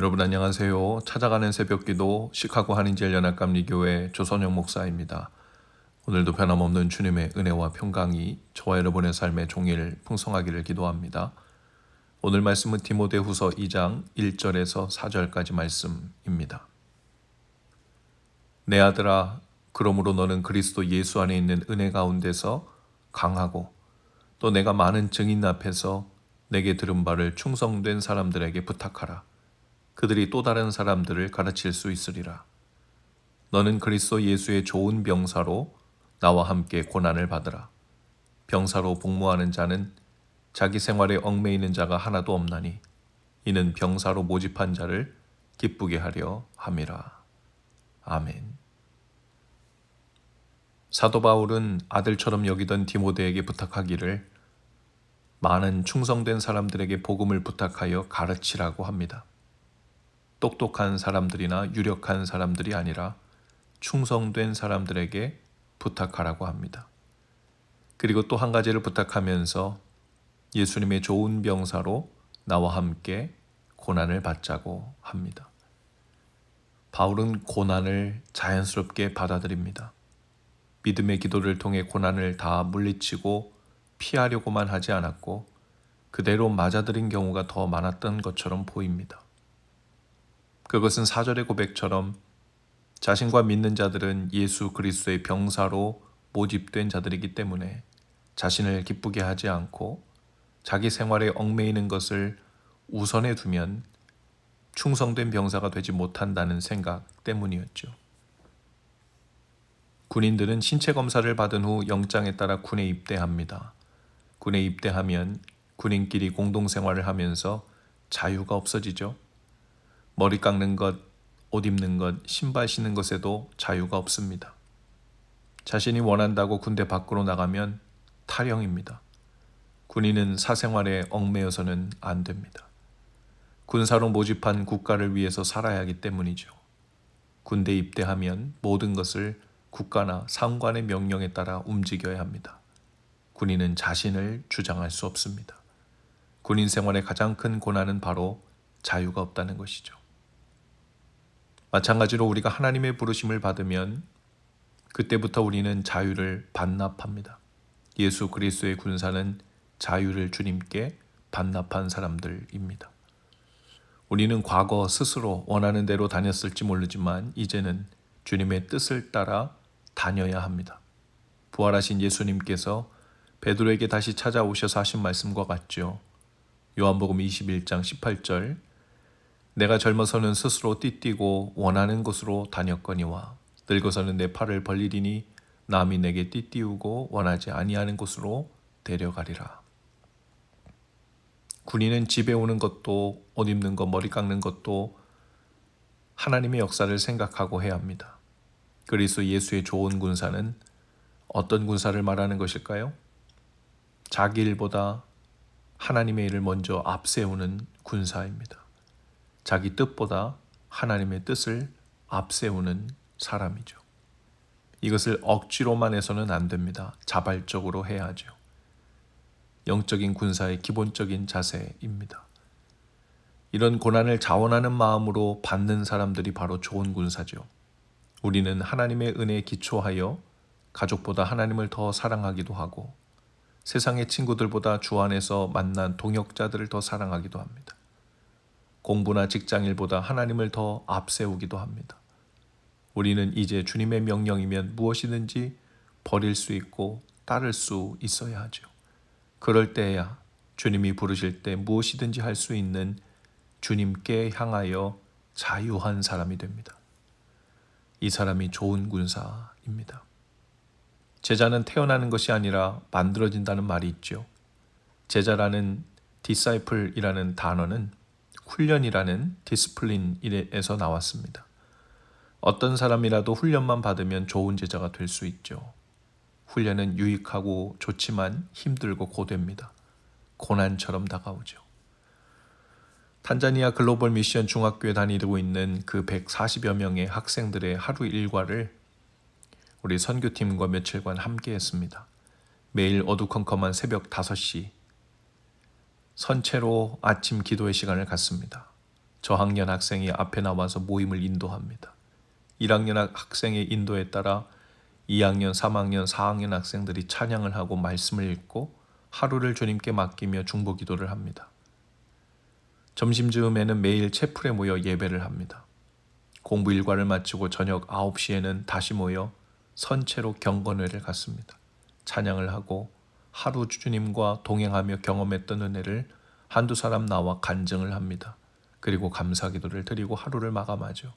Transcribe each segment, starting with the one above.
여러분 안녕하세요. 찾아가는 새벽기도 시카고 한인제일 연합감리교회 조선영 목사입니다. 오늘도 변함없는 주님의 은혜와 평강이 저와 여러분의 삶의 종일 풍성하기를 기도합니다. 오늘 말씀은 디모데후서 2장 1절에서 4절까지 말씀입니다. 내 아들아 그러므로 너는 그리스도 예수 안에 있는 은혜 가운데서 강하고 또 내가 많은 증인 앞에서 내게 들은 바를 충성된 사람들에게 부탁하라. 그들이 또 다른 사람들을 가르칠 수 있으리라. 너는 그리스도 예수의 좋은 병사로 나와 함께 고난을 받으라. 병사로 복무하는 자는 자기 생활에 얽매이는 자가 하나도 없나니 이는 병사로 모집한 자를 기쁘게 하려 함이라. 아멘. 사도 바울은 아들처럼 여기던 디모데에게 부탁하기를 많은 충성된 사람들에게 복음을 부탁하여 가르치라고 합니다. 똑똑한 사람들이나 유력한 사람들이 아니라 충성된 사람들에게 부탁하라고 합니다. 그리고 또 한 가지를 부탁하면서 예수님의 좋은 병사로 나와 함께 고난을 받자고 합니다. 바울은 고난을 자연스럽게 받아들입니다. 믿음의 기도를 통해 고난을 다 물리치고 피하려고만 하지 않았고 그대로 맞아들인 경우가 더 많았던 것처럼 보입니다. 그것은 사절의 고백처럼 자신과 믿는 자들은 예수 그리스도의 병사로 모집된 자들이기 때문에 자신을 기쁘게 하지 않고 자기 생활에 얽매이는 것을 우선해 두면 충성된 병사가 되지 못한다는 생각 때문이었죠. 군인들은 신체 검사를 받은 후 영장에 따라 군에 입대합니다. 군에 입대하면 군인끼리 공동생활을 하면서 자유가 없어지죠. 머리 깎는 것, 옷 입는 것, 신발 신는 것에도 자유가 없습니다. 자신이 원한다고 군대 밖으로 나가면 탈영입니다. 군인은 사생활에 얽매여서는 안 됩니다. 군사로 모집한 국가를 위해서 살아야 하기 때문이죠. 군대 입대하면 모든 것을 국가나 상관의 명령에 따라 움직여야 합니다. 군인은 자신을 주장할 수 없습니다. 군인 생활의 가장 큰 고난은 바로 자유가 없다는 것이죠. 마찬가지로 우리가 하나님의 부르심을 받으면 그때부터 우리는 자유를 반납합니다. 예수 그리스도의 군사는 자유를 주님께 반납한 사람들입니다. 우리는 과거 스스로 원하는 대로 다녔을지 모르지만 이제는 주님의 뜻을 따라 다녀야 합니다. 부활하신 예수님께서 베드로에게 다시 찾아오셔서 하신 말씀과 같죠. 요한복음 21장 18절 내가 젊어서는 스스로 띠띠고 원하는 곳으로 다녔거니와 늙어서는 내 팔을 벌리리니 남이 내게 띠띠우고 원하지 아니하는 곳으로 데려가리라. 군인은 집에 오는 것도 옷 입는 것, 머리 깎는 것도 하나님의 역사를 생각하고 해야 합니다. 그리스도 예수의 좋은 군사는 어떤 군사를 말하는 것일까요? 자기 일보다 하나님의 일을 먼저 앞세우는 군사입니다. 자기 뜻보다 하나님의 뜻을 앞세우는 사람이죠. 이것을 억지로만 해서는 안 됩니다. 자발적으로 해야 하죠. 영적인 군사의 기본적인 자세입니다. 이런 고난을 자원하는 마음으로 받는 사람들이 바로 좋은 군사죠. 우리는 하나님의 은혜에 기초하여 가족보다 하나님을 더 사랑하기도 하고 세상의 친구들보다 주 안에서 만난 동역자들을 더 사랑하기도 합니다. 공부나 직장일보다 하나님을 더 앞세우기도 합니다. 우리는 이제 주님의 명령이면 무엇이든지 버릴 수 있고 따를 수 있어야 하죠. 그럴 때야 주님이 부르실 때 무엇이든지 할 수 있는 주님께 향하여 자유한 사람이 됩니다. 이 사람이 좋은 군사입니다. 제자는 태어나는 것이 아니라 만들어진다는 말이 있죠. 제자라는 disciple이라는 단어는 훈련이라는 디스플린에서 나왔습니다. 어떤 사람이라도 훈련만 받으면 좋은 제자가 될 수 있죠. 훈련은 유익하고 좋지만 힘들고 고됩니다. 고난처럼 다가오죠. 탄자니아 글로벌 미션 중학교에 다니고 있는 그 140여 명의 학생들의 하루 일과를 우리 선교팀과 며칠간 함께 했습니다. 매일 어두컴컴한 새벽 5시 선체로 아침 기도의 시간을 갖습니다. 저학년 학생이 앞에 나와서 모임을 인도합니다. 1학년 학생의 인도에 따라 2학년, 3학년, 4학년 학생들이 찬양을 하고 말씀을 읽고 하루를 주님께 맡기며 중보 기도를 합니다. 점심 즈음에는 매일 채플에 모여 예배를 합니다. 공부 일과를 마치고 저녁 9시에는 다시 모여 선체로 경건회를 갖습니다. 찬양을 하고 하루 주님과 동행하며 경험했던 은혜를 한두 사람 나와 간증을 합니다. 그리고 감사 기도를 드리고 하루를 마감하죠.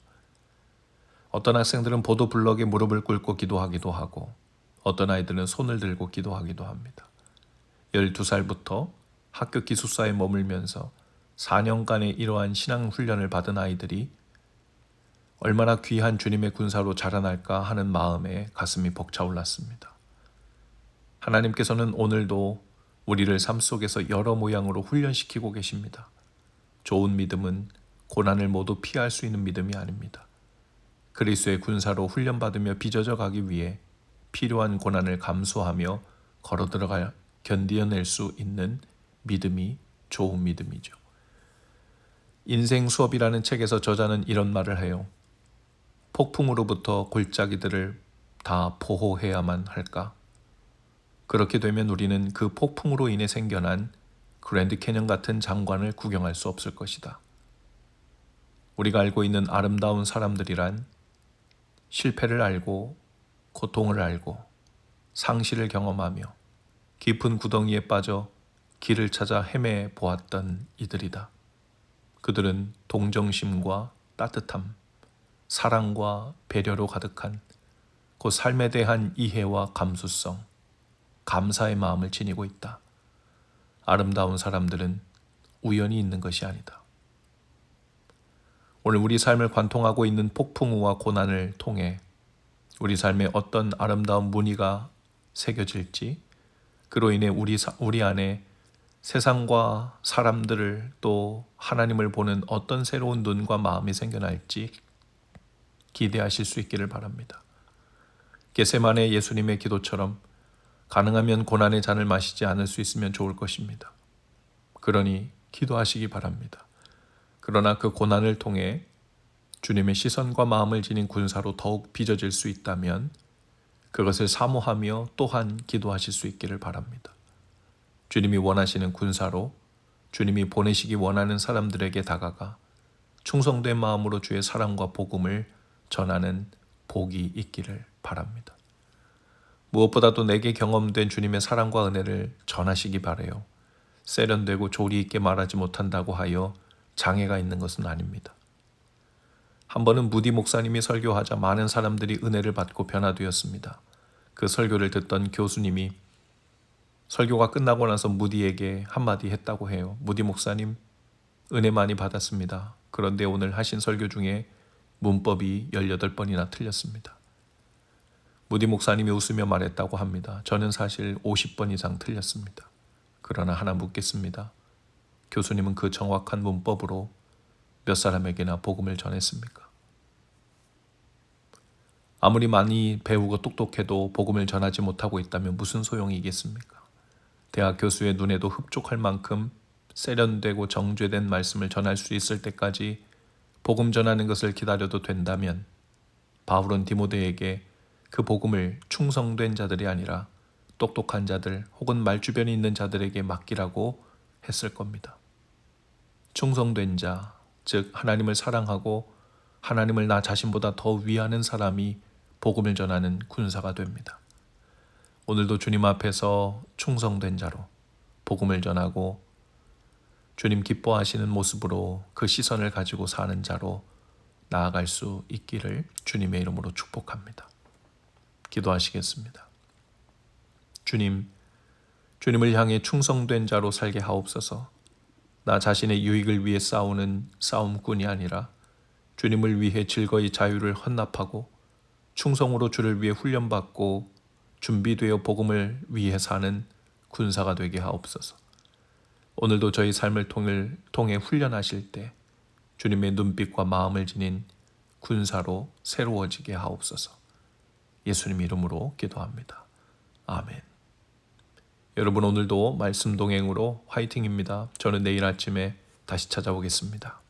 어떤 학생들은 보도 블럭에 무릎을 꿇고 기도하기도 하고 어떤 아이들은 손을 들고 기도하기도 합니다. 12살부터 학교 기숙사에 머물면서 4년간의 이러한 신앙 훈련을 받은 아이들이 얼마나 귀한 주님의 군사로 자라날까 하는 마음에 가슴이 벅차올랐습니다. 하나님께서는 오늘도 우리를 삶 속에서 여러 모양으로 훈련시키고 계십니다. 좋은 믿음은 고난을 모두 피할 수 있는 믿음이 아닙니다. 그리스의 군사로 훈련받으며 빚어져 가기 위해 필요한 고난을 감수하며 걸어 들어가 견디어낼 수 있는 믿음이 좋은 믿음이죠. 인생 수업이라는 책에서 저자는 이런 말을 해요. 폭풍으로부터 골짜기들을 다 보호해야만 할까? 그렇게 되면 우리는 그 폭풍으로 인해 생겨난 그랜드 캐년 같은 장관을 구경할 수 없을 것이다. 우리가 알고 있는 아름다운 사람들이란 실패를 알고 고통을 알고 상실을 경험하며 깊은 구덩이에 빠져 길을 찾아 헤매 보았던 이들이다. 그들은 동정심과 따뜻함, 사랑과 배려로 가득한 그 삶에 대한 이해와 감수성, 감사의 마음을 지니고 있다. 아름다운 사람들은 우연히 있는 것이 아니다. 오늘 우리 삶을 관통하고 있는 폭풍우와 고난을 통해 우리 삶에 어떤 아름다운 무늬가 새겨질지 그로 인해 우리 우리 안에 세상과 사람들을 또 하나님을 보는 어떤 새로운 눈과 마음이 생겨날지 기대하실 수 있기를 바랍니다. 게세만의 예수님의 기도처럼 가능하면 고난의 잔을 마시지 않을 수 있으면 좋을 것입니다. 그러니 기도하시기 바랍니다. 그러나 그 고난을 통해 주님의 시선과 마음을 지닌 군사로 더욱 빚어질 수 있다면 그것을 사모하며 또한 기도하실 수 있기를 바랍니다. 주님이 원하시는 군사로 주님이 보내시기 원하는 사람들에게 다가가 충성된 마음으로 주의 사랑과 복음을 전하는 복이 있기를 바랍니다. 무엇보다도 내게 경험된 주님의 사랑과 은혜를 전하시기 바래요. 세련되고 조리 있게 말하지 못한다고 하여 장애가 있는 것은 아닙니다. 한 번은 무디 목사님이 설교하자 많은 사람들이 은혜를 받고 변화되었습니다. 그 설교를 듣던 교수님이 설교가 끝나고 나서 무디에게 한마디 했다고 해요. 무디 목사님, 은혜 많이 받았습니다. 그런데 오늘 하신 설교 중에 문법이 18번이나 틀렸습니다. 무디 목사님이 웃으며 말했다고 합니다. 저는 사실 50번 이상 틀렸습니다. 그러나 하나 묻겠습니다. 교수님은 그 정확한 문법으로 몇 사람에게나 복음을 전했습니까? 아무리 많이 배우고 똑똑해도 복음을 전하지 못하고 있다면 무슨 소용이겠습니까? 대학 교수의 눈에도 흡족할 만큼 세련되고 정죄된 말씀을 전할 수 있을 때까지 복음 전하는 것을 기다려도 된다면 바울은 디모데에게 그 복음을 충성된 자들이 아니라 똑똑한 자들 혹은 말주변이 있는 자들에게 맡기라고 했을 겁니다. 충성된 자, 즉 하나님을 사랑하고 하나님을 나 자신보다 더 위하는 사람이 복음을 전하는 군사가 됩니다. 오늘도 주님 앞에서 충성된 자로 복음을 전하고 주님 기뻐하시는 모습으로 그 시선을 가지고 사는 자로 나아갈 수 있기를 주님의 이름으로 축복합니다. 기도하시겠습니다. 주님, 주님을 향해 충성된 자로 살게 하옵소서. 나 자신의 유익을 위해 싸우는 싸움꾼이 아니라 주님을 위해 즐거이 자유를 헌납하고 충성으로 주를 위해 훈련받고 준비되어 복음을 위해 사는 군사가 되게 하옵소서. 오늘도 저희 삶을 통해 훈련하실 때 주님의 눈빛과 마음을 지닌 군사로 새로워지게 하옵소서. 예수님 이름으로 기도합니다. 아멘. 여러분 오늘도 말씀 동행으로 화이팅입니다. 저는 내일 아침에 다시 찾아오겠습니다.